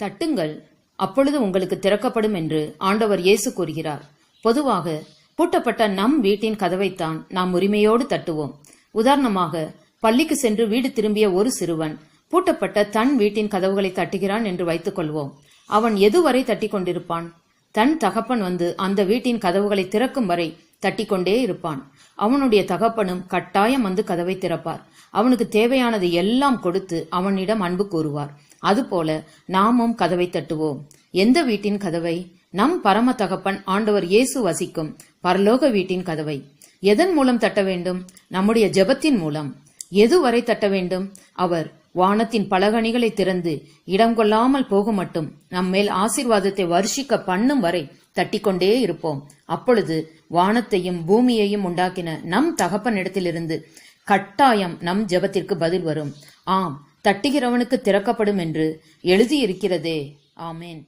தட்டுங்கள் அப்பொழுது உங்களுக்கு திறக்கப்படும் என்று ஆண்டவர் இயேசு கூறுகிறார். பொதுவாக பூட்டப்பட்ட நம் வீட்டின் கதவைத்தான் நாம் உரிமையோடு தட்டுவோம். உதாரணமாக பள்ளிக்கு சென்று வீடு திரும்பிய ஒரு சிறுவன் பூட்டப்பட்ட தன் வீட்டின் கதவுகளை தட்டுகிறான் என்று வைத்துக் கொள்வோம். அவன் எதுவரை தட்டி கொண்டிருப்பான்? தன் தகப்பன் வந்து அந்த வீட்டின் கதவுகளை திறக்கும் வரை தட்டிக்கொண்டே இருப்பான். அவனுடைய தகப்பனும் கட்டாயம் வந்து கதவை திறப்பார். அவனுக்கு தேவையானது எல்லாம் கொடுத்து அவனிடம் அன்பு கூறுவார். அதுபோல நாமும் கதவை தட்டுவோம். எந்த வீட்டின் கதவை? நம் பரம தகப்பன் ஆண்டவர் இயேசு வசிக்கும் பரலோக வீட்டின் கதவை. எதன் மூலம் தட்ட வேண்டும்? நம்முடைய ஜெபத்தின் மூலம். எதுவரை தட்ட வேண்டும்? அவர் வானத்தின் பலகணிகளை திறந்து இடம் கொள்ளாமல் போக மட்டும் நம்மேல் ஆசீர்வாதத்தை வருஷிக்க பண்ணும் வரை தட்டிக்கொண்டே இருப்போம். அப்பொழுது வானத்தையும் பூமியையும் உண்டாக்கின நம் தகப்பனிடத்திலிருந்து கட்டாயம் நம் ஜெபத்திற்கு பதில் வரும். ஆம் தட்டுகிறவனுக்கு திறக்கப்படும் என்று எழுதியிருக்கிறதே. ஆமேன்.